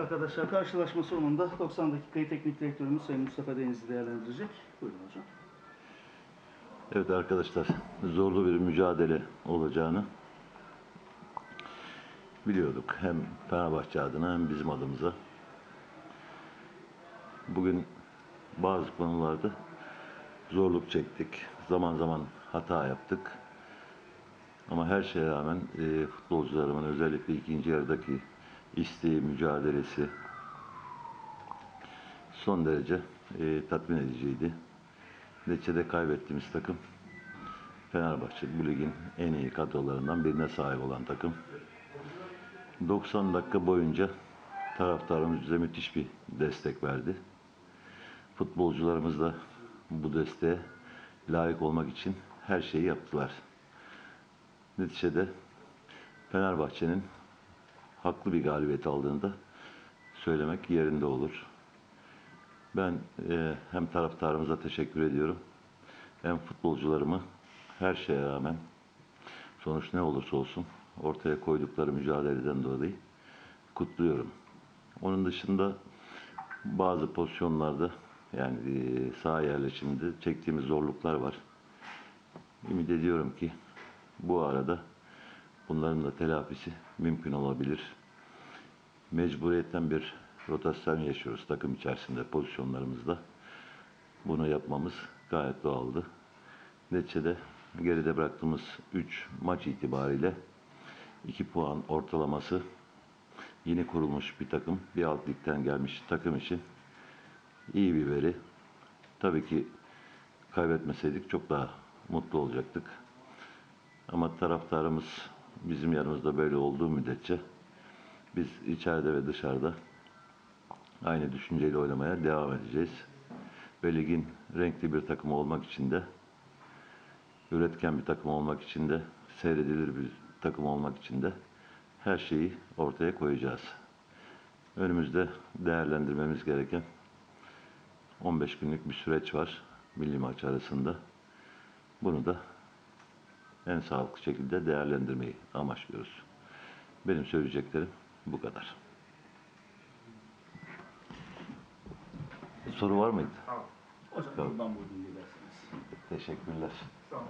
arkadaşlar karşılaşma sonunda 90 dakikayı teknik direktörümüz Sayın Mustafa Denizli değerlendirecek. Buyurun hocam. Evet arkadaşlar, zorlu bir mücadele olacağını biliyorduk. Hem Fenerbahçe adına hem bizim adımıza. Bugün bazı konularda zorluk çektik. Zaman zaman hata yaptık. Ama her şeye rağmen e, futbolcularımın özellikle ikinci yarıdaki isteği, mücadelesi son derece e, tatmin ediciydi. Neticede kaybettiğimiz takım Fenerbahçe bu ligin en iyi kadrolarından birine sahip olan takım. 90 dakika boyunca taraftarımız bize müthiş bir destek verdi. Futbolcularımız da bu desteğe layık olmak için her şeyi yaptılar. Neticede Fenerbahçe'nin haklı bir galibiyet aldığında söylemek yerinde olur. Ben e, hem taraftarımıza teşekkür ediyorum hem futbolcularımı her şeye rağmen sonuç ne olursa olsun ortaya koydukları mücadeleden dolayı kutluyorum. Onun dışında bazı pozisyonlarda yani e, sağ yerleşiminde çektiğimiz zorluklar var. Ümit ediyorum ki bu arada bunların da telafisi mümkün olabilir. Mecburiyetten bir rotasyon yaşıyoruz takım içerisinde pozisyonlarımızda. Bunu yapmamız gayet doğaldı. Neticede geride bıraktığımız 3 maç itibariyle 2 puan ortalaması yeni kurulmuş bir takım, bir alt ligden gelmiş takım için iyi bir veri. Tabii ki kaybetmeseydik çok daha mutlu olacaktık. Ama taraftarımız bizim yanımızda böyle olduğu müddetçe biz içeride ve dışarıda aynı düşünceyle oynamaya devam edeceğiz. Ve ligin renkli bir takım olmak için de üretken bir takım olmak için de seyredilir bir takım olmak için de her şeyi ortaya koyacağız. Önümüzde değerlendirmemiz gereken 15 günlük bir süreç var milli maç arasında. Bunu da en sağlıklı şekilde değerlendirmeyi amaçlıyoruz. Benim söyleyeceklerim bu kadar. Soru var mıydı? Hocam buradan buyurun dilerseniz. Teşekkürler. Sağ olun.